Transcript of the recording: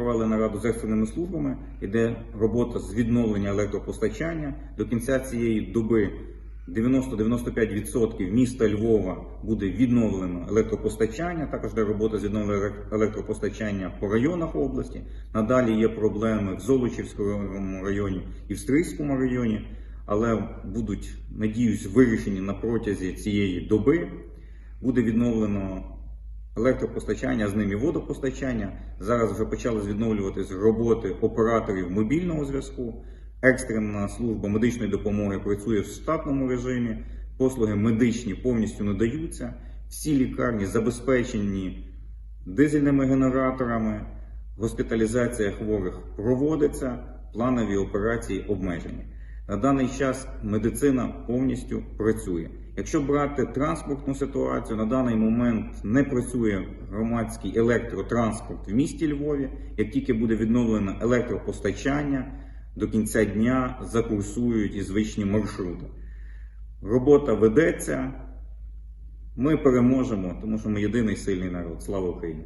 Провели нараду з екстреними службами, іде робота з відновлення електропостачання. До кінця цієї доби 90-95% міста Львова буде відновлено електропостачання. Також йде робота з відновлення електропостачання по районах області. Надалі є проблеми в Золочівському районі і в Стрийському районі, але будуть, надіюсь, вирішені на протязі цієї доби. Буде відновлено електропостачання, з ним і водопостачання. Зараз вже почали відновлюватись роботи операторів мобільного зв'язку. Екстрена служба медичної допомоги працює в штатному режимі. Послуги медичні повністю надаються. Всі лікарні забезпечені дизельними генераторами. Госпіталізація хворих проводиться, планові операції обмежені. На даний час медицина повністю працює. Якщо брати транспортну ситуацію, на даний момент не працює громадський електротранспорт в місті Львові. Як тільки буде відновлено електропостачання, до кінця дня закурсують і звичні маршрути. Робота ведеться. Ми переможемо, тому що ми єдиний сильний народ. Слава Україні!